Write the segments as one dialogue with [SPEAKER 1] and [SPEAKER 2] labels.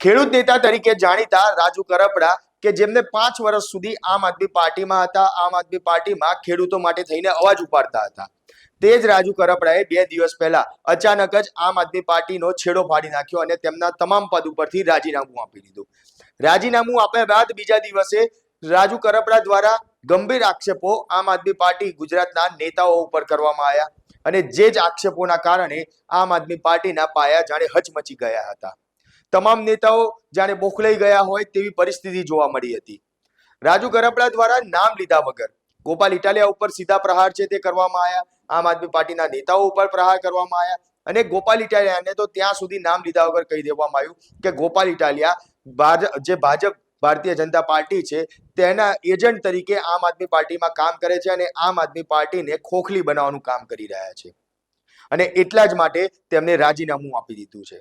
[SPEAKER 1] ખેડૂત નેતા તરીકે જાણીતા રાજુ કરપડા કે જેમને પાંચ વર્ષ સુધી આમ આદમી પાર્ટીમાં હતા, આમ આદમી પાર્ટીમાં ખેડૂતો માટે થઈને અવાજ ઉપાડતા હતા. તે જ રાજુ કરપડાએ બે દિવસ પહેલા અચાનક જ આમ આદમી પાર્ટીનો છેડો ફાડી નાખ્યો અને તેમના તમામ પદ ઉપરથી રાજીનામું આપી દીધું. રાજીનામું આપ્યા બાદ બીજા દિવસે રાજુ કરપડા દ્વારા ગંભીર આક્ષેપો આમ આદમી પાર્ટી ગુજરાતના નેતાઓ ઉપર કરવામાં આવ્યા અને જે જ આક્ષેપોના કારણે આમ આદમી પાર્ટીના પાયા જાણે હચમચી ગયા હતા. તમામ નેતાઓ જાણે બોખલાઈ ગયા હોય તેવી પરિસ્થિતિ જોવા મળી હતી. રાજુ ગરબડા દ્વારા નામ લીધા વગર ગોપાલ ઇટાલિયા ઉપર સીધા પ્રહાર છે તે કરવામાં આવ્યા. આમ આદમી પાર્ટીના નેતાઓ ઉપર પ્રહાર કરવામાં આવ્યા અને ગોપાલ ઇટાલિયાને તો ત્યાં સુધી નામ લીધા વગર કહી દેવામાં આવ્યું કે ગોપાલ ઇટાલિયા જે ભાજપ, ભારતીય જનતા પાર્ટી છે તેના એજન્ટ તરીકે આમ આદમી પાર્ટીમાં કામ કરે છે અને આમ આદમી પાર્ટીને ખોખલી બનાવવાનું કામ કરી રહ્યા છે. અને એટલા જ માટે તેમને રાજીનામું આપી દીધું છે.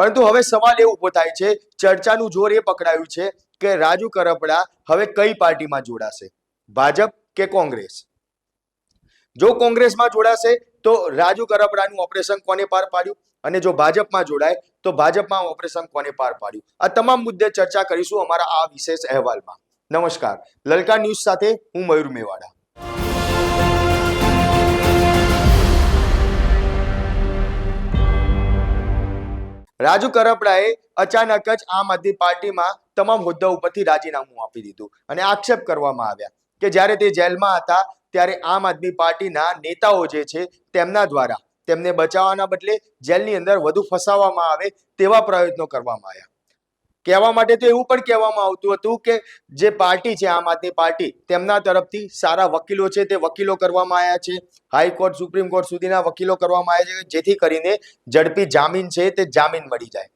[SPEAKER 1] પરંતુ હવે સવાલ એ ઊભો થાય છે, ચર્ચાનું જોર એ પકડાયું છે કે રાજુ કરપડા હવે કઈ પાર્ટીમાં જોડાશે? ભાજપ કે કોંગ્રેસ? જો કોંગ્રેસમાં જોડાશે, તો રાજુ કરપડાનું ઓપરેશન કોને પાર પાડ્યું? અને જો ભાજપમાં જોડાય, તો ભાજપમાં ઓપરેશન કોને પાર પાડ્યું? આ તમામ મુદ્દે ચર્ચા કરીશું અમારા આ વિશેષ અહેવાલમાં. નમસ્કાર. લલકા ન્યૂઝ સાથે હું મયુર મેવાડા. રાજુ કરપડાએ અચાનક જ આમ આદમી પાર્ટીમાં તમામ હોદ્દા ઉપરથી રાજીનામું આપી દીધું અને આક્ષેપ કરવામાં આવ્યા કે જ્યારે તે જેલમાં હતા, ત્યારે આમ આદમી પાર્ટીના નેતાઓ જે છે તેમના દ્વારા તેમને બચાવવાના બદલે જેલની અંદર વધુ ફસાવવામાં આવે તેવા પ્રયત્નો કરવામાં આવ્યા. કહેવા માટે તો એવું પણ કહેવામાં આવતું હતું કે જે પાર્ટી છે, આમ આદમી પાર્ટી, તેમના તરફથી સારા વકીલો છે, તે વકીલો કરવામાં આવ્યા છે. હાઈકોર્ટ, સુપ્રીમ કોર્ટ સુધીના વકીલો કરવામાં આવ્યા છે, જેથી કરીને ઝડપી જામીન છે તે જામીન મળી જાય.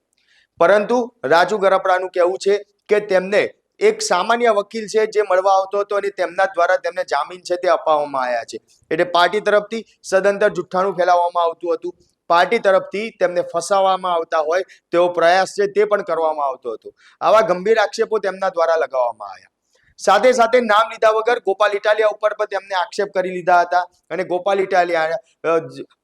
[SPEAKER 1] પરંતુ રાજુ ગરપડાનું કહેવું છે કે તેમને એક સામાન્ય વકીલ છે જે મળવા આવતો હતો અને તેમના દ્વારા તેમને જામીન છે તે અપાવવામાં આવ્યા છે. એટલે પાર્ટી તરફથી સદંતર જુઠ્ઠાણું ફેલાવવામાં આવતું હતું. પાર્ટી તરફથી તેમને ફસાવવામાં આવતા હોય તેવો પ્રયાસ છે તે પણ કરવામાં આવતો હતો. આવા ગંભીર આક્ષેપો તેમના દ્વારા લગાવવામાં આવ્યા. સાથે સાથે નામ લીધા વગર ગોપાલ ઇટાલિયા ઉપર પણ તેમને આક્ષેપ કરી લીધા હતા અને ગોપાલ ઇટાલિયા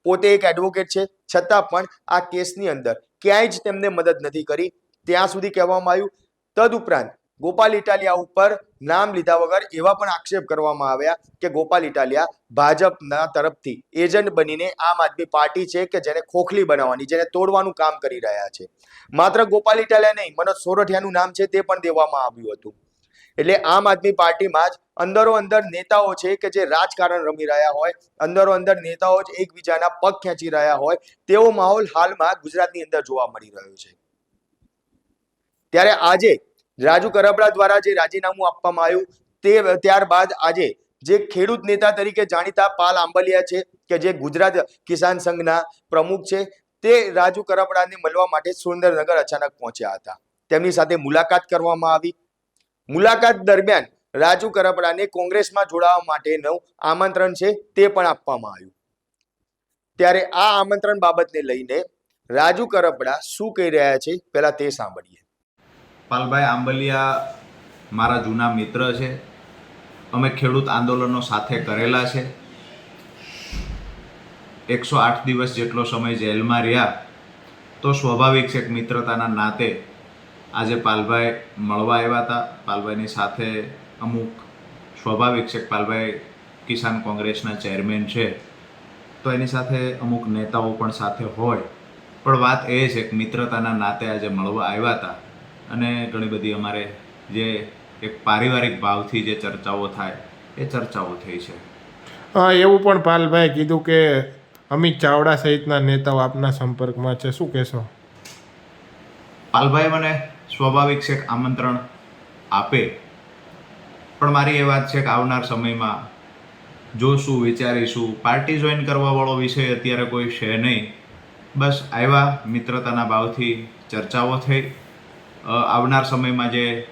[SPEAKER 1] પોતે એક એડવોકેટ છે. છતાં પણ આ કેસની અંદર ક્યાંય જ તેમને મદદ નથી કરી. ત્યાં સુધી કહેવામાં આવ્યું તદુપરાંત ગોપાલ ઇટાલિયા ઉપર નામ લીધા વગર એવા પણ આક્ષેપ કરવામાં આવ્યા કે ગોપાલ ઇટાલિયા ભાજપના તરફથી એજન્ટ બનીને આમ આદમી પાર્ટી છે કે જેને ખોખલી બનાવવાની, જેને તોડવાનું કામ કરી રહ્યા છે. માત્ર ગોપાલ ઇટાલિયા નહીં, મનોજ સોરઠિયાનું નામ છે તે પણ દેવામાં આવ્યું હતું. એટલે આમ આદમી પાર્ટીમાં જ અંદરો અંદર નેતાઓ છે કે જે રાજકારણ રમી રહ્યા હોય, અંદરો અંદર નેતાઓ જ એકબીજાના પગ ખેંચી રહ્યા હોય, તેવો માહોલ હાલમાં ગુજરાતની અંદર જોવા મળી રહ્યો છે. ત્યારે આજે રાજુ કરબડા દ્વારા જે રાજીનામું આપવામાં આવ્યું તે ત્યારબાદ આજે જે ખેડૂત નેતા તરીકે જાણીતા પાલ આંબલિયા છે કે જે ગુજરાત કિસાન સંઘના પ્રમુખ છે, તે રાજુ કરબડાને મળવા માટે સુરેન્દ્રનગર અચાનક પહોંચ્યા હતા. તેમની સાથે મુલાકાત કરવામાં આવી. મુલાકાત દરમિયાન રાજુ કરપડાને કોંગ્રેસમાં જોડાવા માટેનું આમંત્રણ છે તે પણ આપવામાં આવ્યું. ત્યારે આ આમંત્રણ બાબતને લઈને રાજુ કરપડા શું કહી રહ્યા છે, પહેલા તે સાંભળીએ.
[SPEAKER 2] પાલભાઈ આંબલિયા મારા જૂના મિત્ર છે. અમે ખેડૂત આંદોલનો સાથે કરેલા છે. એકસો આઠ દિવસ જેટલો સમય જેલમાં રહ્યા, તો સ્વાભાવિક છે કે મિત્રતાના નાતે આજે પાલભાઈ મળવા આવ્યા હતા. પાલભાઈની સાથે અમુક સ્વાભાવિક છે પાલભાઈ કિસાન કોંગ્રેસના ચેરમેન છે. તો એની સાથે અમુક નેતાઓ પણ સાથે હોય. પણ વાત એ છે કે મિત્રતાના નાતે આજે મળવા આવ્યા હતા. અને ઘણી બધી અમારે જે એક પારિવારિક ભાવથી જે ચર્ચાઓ થાય એ ચર્ચાઓ થઈ છે.
[SPEAKER 3] એવું પણ પાલભાઈ કીધું કે અમિત ચાવડા સહિતના નેતાઓ આપના સંપર્કમાં છે. શું કહેશો?
[SPEAKER 2] પાલભાઈ મને સ્વાભાવિક છે આમંત્રણ આપે. પણ મારી એ વાત છે કે આવનાર સમયમાં જોશું વિચારીશું. પાર્ટી જોઈન કરવાવાળો વિષય અત્યારે કોઈ છે નહીં. બસ આવ્યા મિત્રતાના ભાવથી ચર્ચાઓ થઈ. આવનાર સમયમાં જે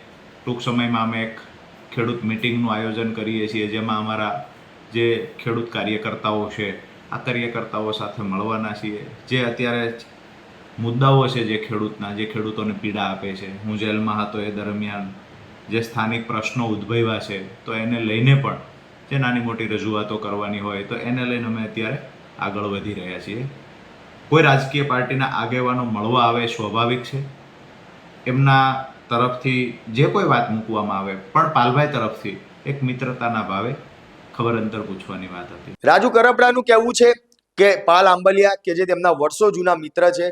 [SPEAKER 2] ટૂંક સમયમાં અમે એક ખેડૂત મિટિંગનું આયોજન કરીએ છીએ, જેમાં અમારા જે ખેડૂત કાર્યકર્તાઓ છે, આ કાર્યકર્તાઓ સાથે મળવાના છીએ. જે અત્યારે મુદ્દાઓ છે જે ખેડૂતના, જે ખેડૂતોને પીડા આપે છે. હું જેલમાં હતો એ દરમિયાન જે સ્થાનિક પ્રશ્નો ઉદ્ભવ્યા છે, તો એને લઈને પણ જે નાની મોટી રજૂઆતો કરવાની હોય, તો એને લઈને અમે અત્યારે આગળ વધી રહ્યા છીએ. કોઈ રાજકીય પાર્ટીના આગેવાનો મળવા આવે સ્વાભાવિક છે. એમના તરફથી જે કોઈ વાત મૂકવામાં આવે, પણ પાલભાઈ તરફથી એક મિત્રતાના ભાવે ખબર અંતર પૂછવાની વાત હતી.
[SPEAKER 1] રાજુ કરપડાનું કહેવું છે કે પાલ આંબલિયા કે જે તેમના વર્ષો જૂના મિત્ર છે,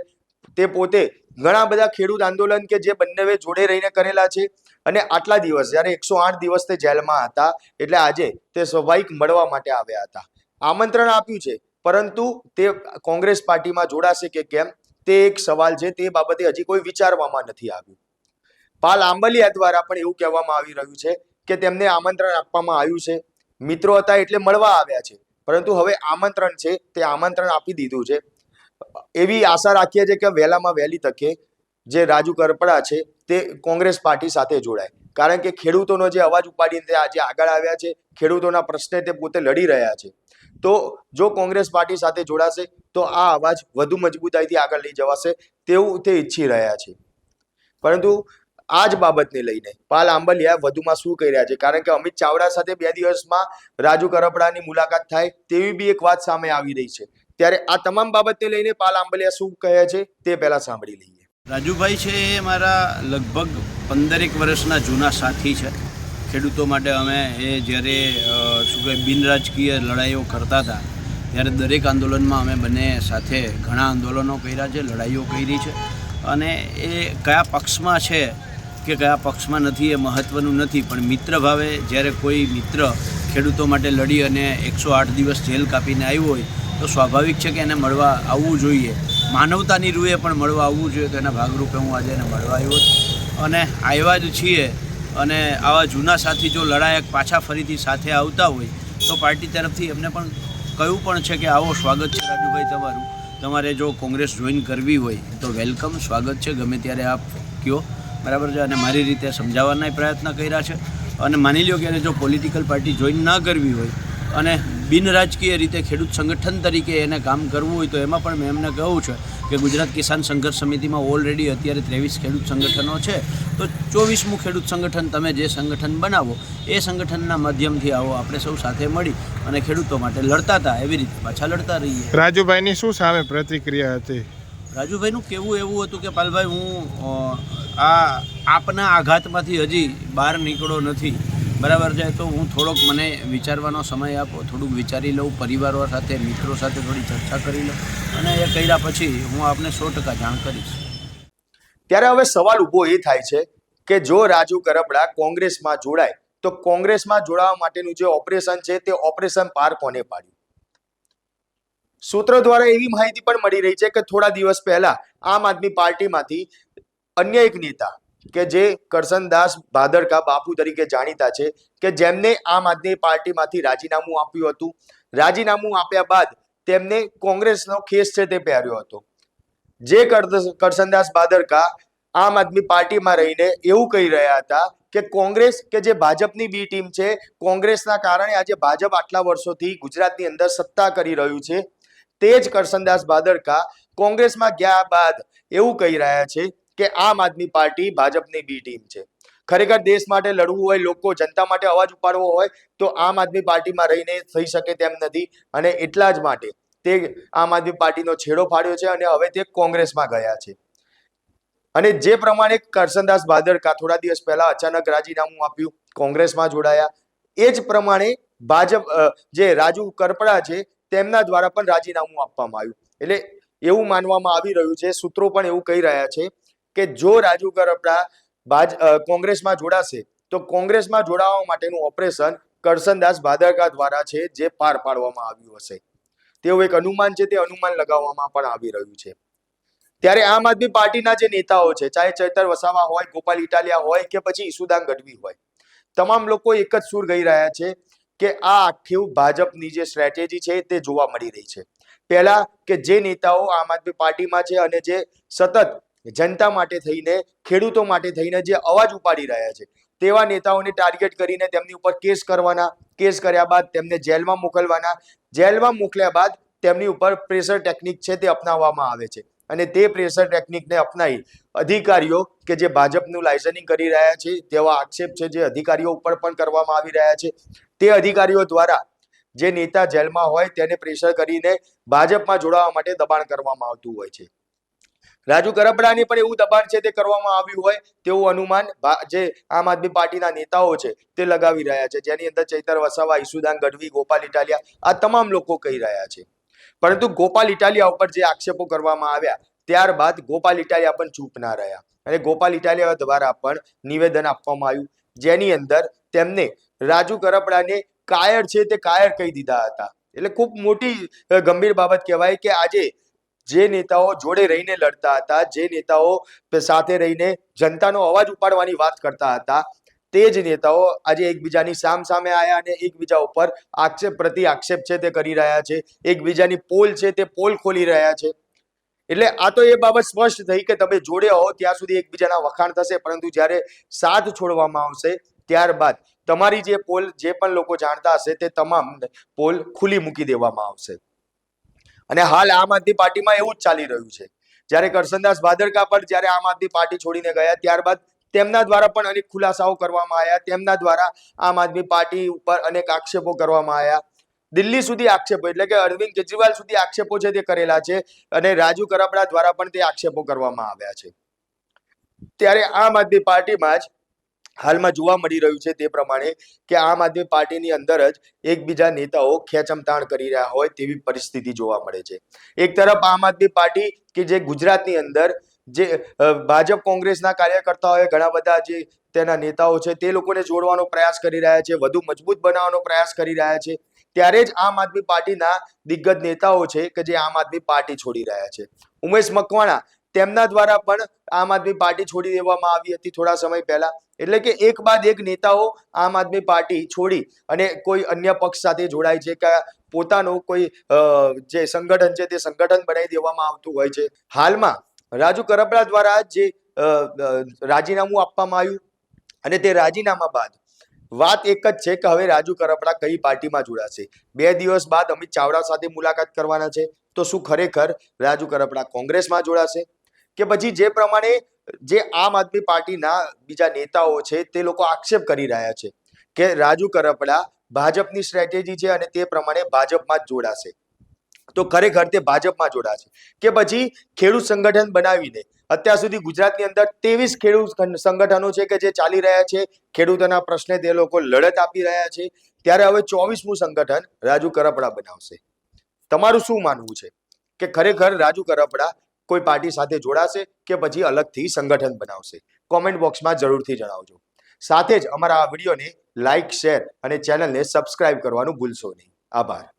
[SPEAKER 1] તે પોતે ઘણા બધા ખેડૂત આંદોલન કે જે બંને જોડે રહીને કરેલા છે અને આટલા દિવસ, જ્યારે એકસો આઠ દિવસ તે જેલમાં હતા, એટલે આજે તે સ્વાભાવિક મળવા માટે આવ્યા હતા. આમંત્રણ આપ્યું છે, પરંતુ તે કોંગ્રેસ પાર્ટીમાં જોડાશે કે કેમ? તે એક સવાલ છે તે બાબતે હજી કોઈ વિચારવામાં નથી આવ્યું. પાલ આંબલિયા દ્વારા પણ એવું કહેવામાં આવી રહ્યું છે કે તેમને આમંત્રણ આપવામાં આવ્યું છે. મિત્રો હતા એટલે મળવા આવ્યા છે. પરંતુ હવે આમંત્રણ છે તે આમંત્રણ આપી દીધું છે. એવી આશા રાખીએ છીએ કે વહેલામાં વહેલી તકે જે રાજુ કરપડા છે તે કોંગ્રેસ પાર્ટી સાથે જોડાય. કારણ કે ખેડૂતોનો જે અવાજ ઉપાડીને તે આજે આગળ આવ્યા છે, ખેડૂતોના પ્રશ્ને તે પોતે લડી રહ્યા છે. તો જો કોંગ્રેસ પાર્ટી સાથે જોડાશે, તો આ અવાજ વધુ મજબૂતાઈથી આગળ લઈ જવાશે તેવું તે ઈચ્છી રહ્યા છે. પરંતુ આ જ બાબતને લઈને પાલ આંબલિયા વધુમાં શું કહી રહ્યા છે? કારણ કે અમિત ચાવડા સાથે બે દિવસમાં રાજુ કરપડાની મુલાકાત થાય તેવી બી એક વાત સામે આવી રહી છે. ત્યારે આ તમામ બાબતને લઈને પાલ આંબલિયા શું કહે છે તે પહેલા સાંભળી લઈએ.
[SPEAKER 4] રાજુભાઈ છે એ મારા લગભગ પંદરેક વર્ષના જૂના સાથી છે. ખેડૂતો માટે અમે એ જ્યારે શું કહે બિનરાજકીય લડાઈઓ કરતા હતા, ત્યારે દરેક આંદોલનમાં અમે બંને સાથે ઘણા આંદોલનો કર્યા છે, લડાઈઓ કરી છે. અને એ કયા પક્ષમાં છે કે કયા પક્ષમાં નથી એ મહત્ત્વનું નથી, પણ મિત્ર ભાવે જ્યારે કોઈ મિત્ર ખેડૂતો માટે લડી અને એકસો આઠ દિવસ જેલ કાપીને આવ્યો હોય, તો સ્વાભાવિક છે કે એને મળવા આવવું જોઈએ. માનવતાની રૂએ પણ મળવા આવવું જોઈએ, તો એના ભાગરૂપે હું આજે એને મળવા આવ્યો અને આવ્યા જ છીએ અને આવા જૂના સાથી જો લડાયક પાછા ફરીથી સાથે આવતા હોય, તો પાર્ટી તરફથી એમને પણ કહ્યું પણ છે કે આવો સ્વાગત છે રાજુભાઈ તમારું. તમારે જો કોંગ્રેસ જોઈન કરવી હોય, તો વેલકમ, સ્વાગત છે, ગમે ત્યારે આપ કયો. બરાબર છે, અને મારી રીતે સમજાવવાના પ્રયત્ન કર્યા છે. અને માની લો કે એને જો પોલિટિકલ પાર્ટી જોઈન ના કરવી હોય, અને બિનરાજકીય રીતે ખેડૂત સંગઠન તરીકે એને કામ કરવું હોય તો એમાં પણ મેં એમને કહું છે કે ગુજરાત કિસાન સંઘર્ષ સમિતિમાં ઓલરેડી અત્યારે ત્રેવીસ ખેડૂત સંગઠનો છે. તો ચોવીસમું ખેડૂત સંગઠન તમે જે સંગઠન બનાવો એ સંગઠનના માધ્યમથી આવો આપણે સૌ સાથે મળી અને ખેડૂતો માટે લડતા હતા એવી રીતે પાછા લડતા રહીએ.
[SPEAKER 3] રાજુભાઈની શું સામે પ્રતિક્રિયા હતી?
[SPEAKER 4] રાજુભાઈનું કેવું એવું હતું કે પાલભાઈ હું આ આપના આઘાતમાંથી હજી બહાર નીકળો નથી. બરાબર છે, તો હું થોડોક મને વિચારવાનો સમય આપો, થોડુંક વિચારી લઉં, પરિવારો સાથે, મિત્રો સાથે થોડી ચર્ચા કરી લઉં અને એ કર્યા પછી હું આપને સો ટકા જાણ કરીશ.
[SPEAKER 1] ત્યારે હવે સવાલ ઊભો એ થાય છે કે જો રાજુ કરપડા કોંગ્રેસમાં જોડાય, તો કોંગ્રેસમાં જોડાવા માટેનું જે ઓપરેશન છે તે ઓપરેશન પાર કોને પાડ્યું? સૂત્રો દ્વારા એવી માહિતી પણ મળી રહી છે કે થોડા દિવસ પહેલા આમ આદમી પાર્ટીમાંથી અન્ય એક નેતા કે જે કરસનદાસ ભાદરકા બાપુ તરીકે જાણીતા છે, કે જેમને આમ આદમી પાર્ટીમાંથી રાજીનામું આપ્યું હતું. રાજીનામું આપ્યા બાદ તેમને કોંગ્રેસનો ખેસ છે તે પહેર્યો હતો. જે કરસનદાસ ભાદરકા આમ આદમી પાર્ટીમાં રહીને એવું કહી રહ્યા હતા કે કોંગ્રેસ, કે જે ભાજપની બી ટીમ છે, કોંગ્રેસના કારણે આજે ભાજપ આટલા વર્ષોથી ગુજરાતની અંદર સત્તા કરી રહ્યું છે, તે જ કરસનદાસ ભાદરકા કોંગ્રેસમાં ગયા બાદ એવું કહી રહ્યા છે કે આમ આદમી પાર્ટી ભાજપની બી ટીમ છે. ખરેખર દેશ માટે લડવું હોય, લોકો જનતા માટે અવાજ ઉપાડવો હોય, તો આમ આદમી પાર્ટીમાં રહીને થઈ શકે તેમ નથી. અને એટલા જ માટે તે આમ આદમી પાર્ટીનો છેડો ફાડ્યો છે અને હવે તે કોંગ્રેસમાં ગયા છે. અને જે પ્રમાણે કરશનદાસ ભાદરકા થોડા દિવસ પહેલા અચાનક રાજીનામું આપ્યું, કોંગ્રેસમાં જોડાયા, એ જ પ્રમાણે ભાજપ જે રાજુ કરપડા છે, તેમના દ્વારા પણ રાજીનામું આપવામાં આવ્યું. એટલે એવું માનવામાં આવી રહ્યું છે, સૂત્રો પણ એવું કહી રહ્યા છે કે જો રાજુ કરપડા ભાજ કોંગ્રેસમાં જોડાશે, તો કોંગ્રેસમાં જોડાવા માટેનું ઓપરેશન કરસનદાસ ભાદરકા દ્વારા છે, જે પાર પાડવામાં આવ્યું હશે. તેવું એક અનુમાન છે, તે અનુમાન લગાવવામાં પણ આવી રહ્યું છે. ત્યારે આમ આદમી પાર્ટીના જે નેતાઓ છે, ચાહે ચૈતર વસાવા હોય, ગોપાલ ઇટાલિયા હોય કે પછી ઈસુદાન ગઢવી હોય, તમામ લોકો એક જ સુર ગઈ રહ્યા છે કે આ આખી ભાજપની જે સ્ટ્રેટેજી છે, તે જોવા મળી રહી છે. પહેલા કે જે નેતાઓ આમ આદમી પાર્ટીમાં છે અને જે સતત જનતા માટે થઈને, ખેડૂતો માટે થઈને જે અવાજ ઉપાડી રહ્યા છે, તેવા નેતાઓને ટાર્ગેટ કરીને તેમની ઉપર કેસ કરવાના, કેસ કર્યા બાદ તેમને જેલમાં મોકલવાના, જેલમાં મોકલ્યા બાદ તેમની ઉપર પ્રેશર ટેકનિક છે તે અપનાવવામાં આવે છે. અને તે પ્રેશર ટેકનિકને અપનાવી અધિકારીઓ કે જે ભાજપનું લાઇઝનિંગ કરી રહ્યા છે, તેવા આક્ષેપ છે જે અધિકારીઓ ઉપર પણ કરવામાં આવી રહ્યા છે. તે અધિકારીઓ દ્વારા જે નેતા જેલમાં હોય તેને પ્રેશર કરીને ભાજપમાં જોડાવા માટે દબાણ કરવામાં આવતું હોય છે. રાજુ કરપડાની પણ એવું દબાણ છે તે કરવામાં આવ્યું હોય તેવું અનુમાન જે આમ આદમી પાર્ટીના નેતાઓ છે તે લગાવી રહ્યા છે. જેની અંદર ચૈતર વસાવા, ઈસુદાન ગઢવી, ગોપાલ ઇટાલિયા આ તમામ લોકો કહી રહ્યા છે. પરંતુ ગોપાલ ઇટાલિયા ઉપર જે આક્ષેપો કરવામાં આવ્યા ત્યારબાદ ગોપાલ ઇટાલિયા પણ ચૂપ ના રહ્યા. અને ગોપાલ ઇટાલિયા દ્વારા પણ નિવેદન આપવામાં આવ્યું. જેની અંદર તેમને રાજુ કરપડાને કાયર છે તે કાયર કહી દીધા હતા. એટલે ખૂબ મોટી ગંભીર બાબત કહેવાય કે આજે જે નેતાઓ જોડે રહીને લડતા હતા, જે નેતાઓ સાથે રહીને જનતાનો અવાજ ઉપાડવાની વાત કરતા હતા, તે જ નેતાઓ આજે એકબીજાની સામ સામે આવ્યા અને એકબીજા ઉપર આક્ષેપ પ્રતિ આક્ષેપ છે તે કરી રહ્યા છે, એકબીજાની પોલ છે તે પોલ ખોલી રહ્યા છે. એટલે આ તો એ બાબત સ્પષ્ટ થઈ કે તમે જોડે હો ત્યાં સુધી એકબીજાના વખાણ થશે, પરંતુ જ્યારે સાથ છોડવામાં આવશે ત્યારબાદ તમારી જે પોલ જે પણ લોકો જાણતા હશે તે તમામ પોલ ખુલ્લી મૂકી દેવામાં આવશે. અને હાલ આમ આદમી પાર્ટીમાં એવું જ ચાલી રહ્યું છે. જ્યારે કરશનદાસ ભાદરકા પર જ્યારે આમ આદમી પાર્ટી છોડીને ગયા, ત્યારબાદ તેમના દ્વારા પણ અનેક ખુલાસાઓ કરવામાં આવ્યા. તેમના દ્વારા આમ આદમી પાર્ટી ઉપર અનેક આક્ષેપો કરવામાં આવ્યા. દિલ્હી સુધી આક્ષેપો, એટલે કે અરવિંદ કેજરીવાલ સુધી આક્ષેપો છે તે કરેલા છે અને રાજુ કરાબડા દ્વારા પણ તે આક્ષેપો કરવામાં આવ્યા છે. ત્યારે આમ આદમી પાર્ટીમાં જ હાલમાં જોવા મળી રહ્યું છે તે પ્રમાણે કે આમ આદમી પાર્ટીની અંદર જ એકબીજા નેતાઓ ખેંચમતાણ કરી રહ્યા હોય તેવી પરિસ્થિતિ જોવા મળે છે. એક તરફ આમ આદમી પાર્ટી કે જે ગુજરાતની અંદર જે ભાજપ કોંગ્રેસના કાર્યકર્તાઓએ ઘણા બધા જે તેના નેતાઓ છે તે લોકોને જોડવાનો પ્રયાસ કરી રહ્યા છે, વધુ મજબૂત બનાવવાનો પ્રયાસ કરી રહ્યા છે. ત્યારે જ આમ આદમી પાર્ટીના દિગ્ગજ નેતાઓ છે કે જે આમ આદમી પાર્ટી છોડી રહ્યા છે. ઉમેશ મકવાણા તેમના દ્વારા પણ આમ આદમી પાર્ટી છોડી દેવામાં આવી હતી થોડા સમય પહેલા. એટલે કે એક બાદ એક નેતાઓ આમ આદમી પાર્ટી છોડી અને કોઈ અન્ય પક્ષ સાથે જોડાય છે કે પોતાનું કોઈ જે સંગઠન છે તે સંગઠન બનાવી દેવામાં આવતું હોય છે. હાલમાં રાજુ કરપડા દ્વારા જે રાજીનામું આપવામાં આવ્યું અને તે રાજીનામા બાદ વાત એક જ છે કે હવે રાજુ કરપડા કઈ પાર્ટીમાં જોડાશે? બે દિવસ બાદ અમિત ચાવડા સાથે મુલાકાત કરવાના છે. તો શું ખરેખર રાજુ કરપડા કોંગ્રેસમાં જોડાશે? કે પછી જે પ્રમાણે જે આમ આદમી પાર્ટીના બીજા નેતાઓ છે, તે લોકો આક્ષેપ કરી રહ્યા છે કે રાજુ કરપડા ભાજપની સ્ટ્રેટેજી છે અને તે પ્રમાણે ભાજપમાં જ જોડાશે. તો ખરેખર તે ભાજપમાં જોડાશે. કે પછી ખેડૂત સંગઠન બનાવીને અત્યાર સુધી ગુજરાતની અંદર ત્રેવીસ ખેડૂત સંગઠનો છે કે જે ચાલી રહ્યા છે, ખેડૂતોના પ્રશ્ને તે લોકો લડત આપી રહ્યા છે, ત્યારે હવે ચોવીસમું સંગઠન રાજુ કરપડા બનાવશે. તમારું શું માનવું છે? કે ખરેખર રાજુ કરપડા કોઈ પાર્ટી સાથે જોડાશે કે પછી અલગથી સંગઠન બનાવશે? કોમેન્ટ બોક્સમાં જરૂરથી જણાવજો. સાથે જ અમારા આ વિડીયોને લાઇક, શેર અને ચેનલને સબસ્ક્રાઇબ કરવાનું ભૂલશો નહીં. આભાર.